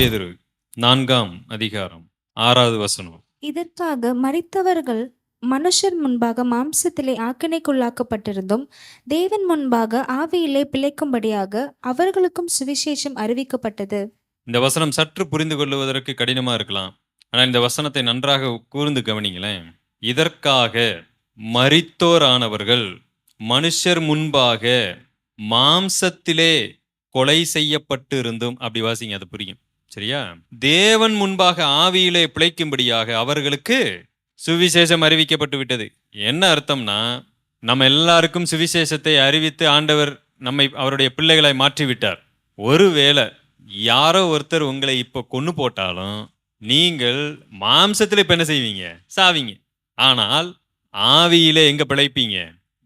பேதுரு நான்காம் அதிகாரம் ஆறாவது வசனம். இதற்காக மரித்தவர்கள் மனுஷர் முன்பாக மாம்சத்திலே ஆக்கினைக்குள்ளாக்கப்பட்டிருந்தும் தேவன் முன்பாக ஆவியிலே பிழைக்கும்படியாக அவர்களுக்கும் சுவிசேஷம் அறிவிக்கப்பட்டது. இந்த வசனம் சற்று புரிந்து கொள்வதற்கு கடினமா இருக்கலாம். ஆனால் இந்த வசனத்தை நன்றாக கூர்ந்து கவனிங்களேன். இதற்காக மரித்தோரானவர்கள் மனுஷர் முன்பாக மாம்சத்திலே கொலை செய்யப்பட்டு இருந்தும் அப்படி வாசிங்க அது புரியும். சரியா? தேவன் முன்பாக ஆவியிலே பிழைக்கும்படியாக அவர்களுக்கு சுவிசேஷம் அறிவிக்கப்பட்டு விட்டது. என்ன அர்த்தம்னா நம்ம எல்லாருக்கும் சுவிசேஷத்தை அறிவித்து ஆண்டவர் நம்மை அவருடைய பிள்ளைகளை மாற்றி விட்டார். ஒருவேளை யாரோ ஒருத்தர் உங்களை இப்போ கொண்டு போட்டாலும் நீங்கள் மாம்சத்தில் இப்போ என்ன செய்வீங்க? சாவீங்க. ஆனால் ஆவியிலே எங்கே பிழைப்பீங்க?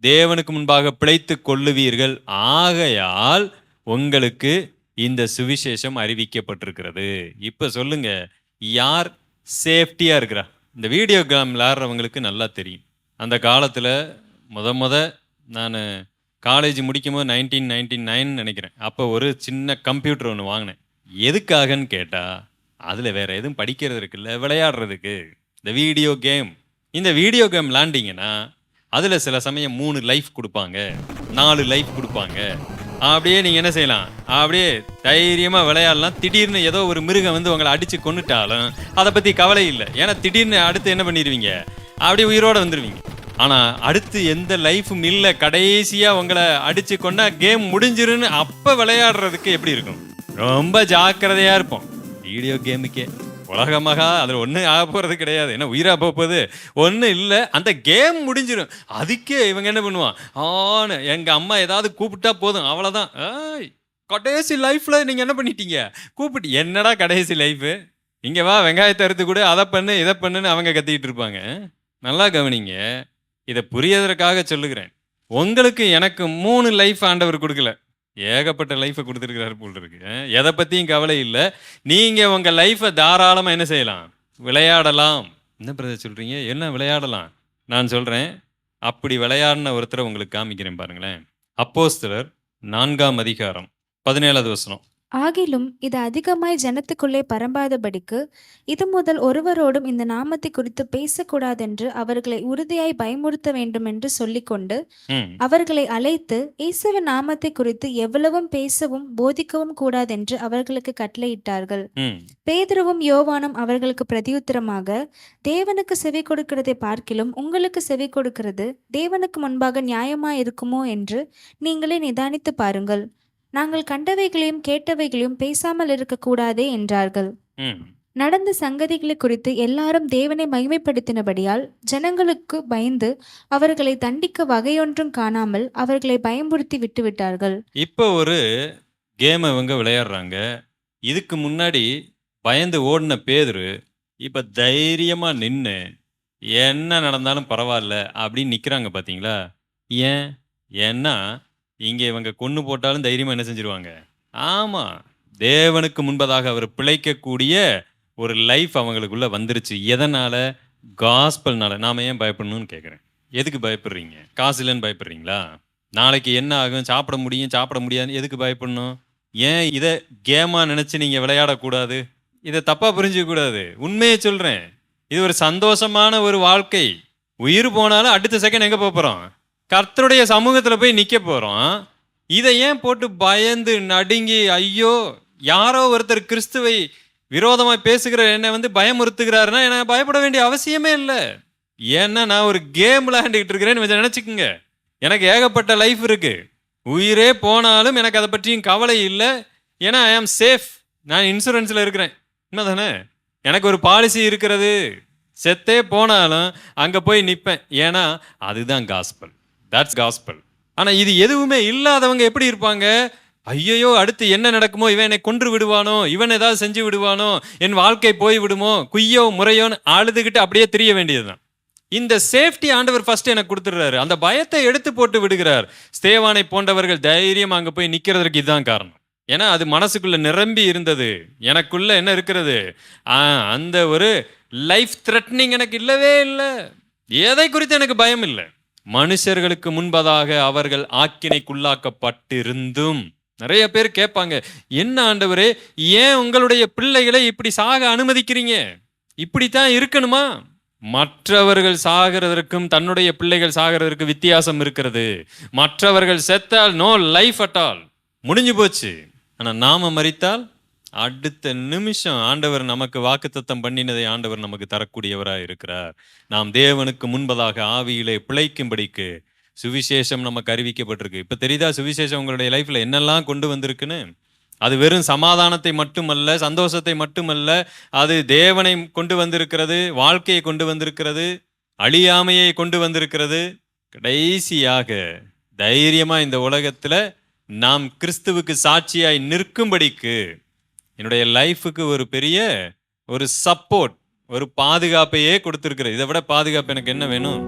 தேவனுக்கு முன்பாக பிழைத்து கொள்ளுவீர்கள். ஆகையால் உங்களுக்கு இந்த சுவிசேஷம் அறிவிக்கப்பட்டிருக்கிறது. இப்போ சொல்லுங்க யார் சேஃப்டியாக இருக்கிறா? இந்த வீடியோ கேம் விளாட்றவங்களுக்கு நல்லா தெரியும். அந்த காலத்தில் முத முத நான் காலேஜ் முடிக்கும் போது நைன்டீன் நைன்டி நைன் நினைக்கிறேன். அப்போ ஒரு சின்ன கம்ப்யூட்டர் ஒன்று வாங்கினேன். எதுக்காகன்னு கேட்டால் அதில் வேறு எதுவும் படிக்கிறது இருக்குல்ல விளையாடுறதுக்கு. இந்த வீடியோ கேம். இந்த வீடியோ கேம் விளாண்டிங்கன்னா அதில் சில சமயம் மூணு லைஃப் கொடுப்பாங்க. நாலு லைஃப் கொடுப்பாங்க. அப்படியே நீங்கள் என்ன செய்யலாம்? அப்படியே தைரியமாக விளையாடலாம். திடீர்னு ஏதோ ஒரு மிருகம் வந்து உங்களை அடித்து கொண்டுட்டாலும் அதை பற்றி கவலை இல்லை. ஏன்னா திடீர்னு அடுத்து என்ன பண்ணிடுவீங்க அப்படியே உயிரோட வந்துடுவீங்க ஆனால் அடுத்து எந்த லைஃபும் இல்லை. கடைசியாக உங்களை அடித்து கொண்டா கேம் முடிஞ்சிருன்னு அப்போ விளையாடுறதுக்கு எப்படி இருக்கும்? ரொம்ப ஜாக்கிரதையாக இருப்போம். வீடியோ கேமுக்கே. உலகமாக அதில் ஒன்றும் ஆக போகிறது கிடையாது. என்ன உயிராக போக போகுது? ஒன்றும் இல்லை. அந்த கேம் முடிஞ்சிடும் அதுக்கே இவங்க என்ன பண்ணுவான்? ஆனு எங்கள் அம்மா ஏதாவது கூப்பிட்டா போதும். அவ்வளோதான் கடைசி லைஃப்பில் நீங்கள் என்ன பண்ணிட்டீங்க? கூப்பிட்டு என்னடா கடைசி லைஃபு இங்கே வா வெங்காயத்தை அறுத்து கூட அதை பண்ணு இதை பண்ணுன்னு அவங்க கத்திக்கிட்டு இருப்பாங்க. நல்லா கவனிங்க. இதை புரியதற்காக சொல்லுகிறேன். உங்களுக்கு எனக்கு மூணு லைஃப் ஆண்டவர் கொடுக்கல. ஏகப்பட்ட லைஃப்பை கொடுத்துருக்கிறாரு போல் இருக்கு. எதை பற்றியும் கவலை இல்லை. நீங்கள் உங்கள் லைஃப்பை தாராளமாக என்ன செய்யலாம்? விளையாடலாம். என்ன பிரதர் சொல்கிறீங்க என்ன விளையாடலாம்? நான் சொல்கிறேன் அப்படி விளையாடின ஒருத்தரை உங்களுக்கு காமிக்கிறேன் பாருங்களேன். அப்போஸ்தலர் நான்காம் அதிகாரம் பதினேழாவது வசனம். ஆகிலும் இது அதிகமாய் ஜனத்துக்குள்ளே பரம்பாதபடிக்கு இது முதல் ஒருவரோடும் இந்த நாமத்தை குறித்து பேசக்கூடாதென்று அவர்களை உறுதியாய் பயமுறுத்த வேண்டும் என்று சொல்லிக்கொண்டு ம். அவர்களை அழைத்து இயேசுவின் நாமத்தை குறித்து எவ்வளவும் பேசவும் போதிக்கவும் கூடாதென்று அவர்களுக்கு கட்டளையிட்டார்கள். ம். பேதுருவும் யோவானும் அவர்களுக்கு பிரதியுத்தரமாக தேவனுக்கு செவி கொடுக்கிறதை பார்க்கிலும் உங்களுக்கு செவி கொடுக்கிறது தேவனுக்கு முன்பாக நியாயமாய் இருக்குமோ என்று நீங்களே நிதானித்து பாருங்கள். நாங்கள் கண்டவைகளையும் கேட்டவைகளையும் பேசாமல் இருக்கக்கூடாதே என்றார்கள். ம். நடந்த சங்கதிகளை குறித்து எல்லாரும் தேவனை மகிமைப்படுத்தினபடியால் ஜனங்களுக்கு பயந்து அவர்களை தண்டிக்க வகையொன்றும் காணாமல் அவர்களை பயமுறுத்தி விட்டுவிட்டார்கள். இப்போ ஒரு கேம் இவங்க விளையாடுறாங்க. இதுக்கு முன்னாடி பயந்து ஓடின பேதுரு இப்போ தைரியமாக நின்று என்ன நடந்தாலும் பரவாயில்ல அப்படின்னு நிற்கிறாங்க பார்த்தீங்களா ஏன்? ஏன்னா இங்கே இவங்க கொன்று போட்டாலும் தைரியமாக என்ன செஞ்சிருவாங்க? ஆமாம் தேவனுக்கு முன்பதாக அவர் பிழைக்கக்கூடிய ஒரு லைஃப் அவங்களுக்குள்ள வந்துருச்சு. எதனால்? காஸ்பல்னால நாம ஏன் பயப்படணும்னு கேட்குறேன் எதுக்கு பயப்படுறீங்க? காசு இல்லைன்னு பயப்படுறீங்களா? நாளைக்கு என்ன ஆகும்? சாப்பிட முடியும் சாப்பிட முடியாதுன்னு எதுக்கு பயப்படணும்? ஏன் இதை கேமாக நினச்சி நீங்கள் விளையாடக்கூடாது? இதை தப்பாக புரிஞ்சிக்கக்கூடாது. உண்மையை சொல்கிறேன் இது ஒரு சந்தோஷமான ஒரு வாழ்க்கை. உயிர் போனாலும் அடுத்த செகண்ட் எங்கே போகிறோம் கர்த்தருடைய சமூகத்தில் போய் நிற்க போகிறோம் இதை ஏன் போட்டு பயந்து நடுங்கி ஐயோ யாரோ ஒருத்தர் கிறிஸ்துவை விரோதமாக பேசுகிற என்னை வந்து பயமுறுத்துகிறாருன்னா எனக்கு பயப்பட வேண்டிய அவசியமே இல்லை. ஏன்னா நான் ஒரு கேம் விளையாண்டுக்கிட்டு இருக்கிறேன்னு கொஞ்சம் நினச்சிக்கோங்க. எனக்கு ஏகப்பட்ட லைஃப் இருக்குது உயிரே போனாலும் எனக்கு அதை பற்றியும் கவலை இல்லை. ஏன்னா ஐ ஆம் சேஃப் நான் இன்சூரன்ஸில் இருக்கிறேன். என்ன தானே எனக்கு ஒரு பாலிசி இருக்கிறது. செத்தே போனாலும் அங்கே போய் நிற்பேன் ஏன்னா அதுதான் காஸ்பல் தட்ஸ் காஸ்பல் ஆனால் இது எதுவுமே இல்லாதவங்க எப்படி இருப்பாங்க? ஐயையோ அடுத்து என்ன நடக்குமோ? இவன் என்னை கொன்று விடுவானோ? இவன் ஏதாவது செஞ்சு விடுவானோ? என் வாழ்க்கை போய் விடுமோ? குய்யோ முறையோன்னு அழுதுகிட்டு அப்படியே தெரிய வேண்டியதுதான். இந்த சேஃப்டி ஆண்டவர் ஃபர்ஸ்ட் எனக்கு கொடுத்துடுறாரு. அந்த பயத்தை எடுத்து போட்டு விடுகிறார். ஸ்தேவானை போன்றவர்கள் தைரியம் அங்கே போய் நிற்கிறதுக்கு இதுதான் காரணம். ஏன்னா அது மனசுக்குள்ள நிரம்பி இருந்தது. எனக்குள்ள என்ன இருக்கிறது? ஆ, அந்த ஒரு லைஃப் த்ரெட்னிங் எனக்கு இல்லவே இல்லை. எதை குறித்து எனக்கு பயம் இல்லை? மனுஷர்களுக்கு முன்பதாக அவர்கள் ஆக்கினைக்குள்ளாக்கப்பட்டிருந்தும். நிறைய பேர் கேட்பாங்க என்ன ஆண்டவரே ஏன் உங்களுடைய பிள்ளைகளை இப்படி சாக அனுமதிக்கிறீங்க? இப்படித்தான் இருக்கணுமா? மற்றவர்கள் சாகிறதற்கும் தன்னுடைய பிள்ளைகள் சாகிறதற்கு வித்தியாசம் இருக்கிறது. மற்றவர்கள் செத்தால் நோ லைஃப் அட் ஆல். முடிஞ்சு போச்சு. ஆனால் நாம மறித்தால் அடுத்த நிமிஷம் ஆண்டவர் நமக்கு வாக்குத்தத்தம் பண்ணினதை ஆண்டவர் நமக்கு தரக்கூடியவராக இருக்கிறார். நாம் தேவனுக்கு முன்பதாக ஆவியிலே பிழைக்கும்படிக்கு சுவிசேஷம் நமக்கு அறிவிக்கப்பட்டிருக்கு. இப்போ தெரியுதா சுவிசேஷம் உங்களுடைய லைஃப்பில் என்னெல்லாம் கொண்டு வந்திருக்குன்னு? அது வெறும் சமாதானத்தை மட்டுமல்ல சந்தோஷத்தை மட்டுமல்ல அது தேவனை கொண்டு வந்திருக்கிறது வாழ்க்கையை கொண்டு வந்திருக்கிறது அழியாமையை கொண்டு வந்திருக்கிறது. கடைசியாக தைரியமாக இந்த உலகத்தில் நாம் கிறிஸ்துவுக்கு சாட்சியாய் நிற்கும்படிக்கு என்னுடைய லைஃபுக்கு ஒரு பெரிய ஒரு சப்போர்ட் ஒரு பாதுகாப்பையே கொடுத்துருக்குறேன் இதை விட பாதுகாப்பு எனக்கு என்ன வேணும்?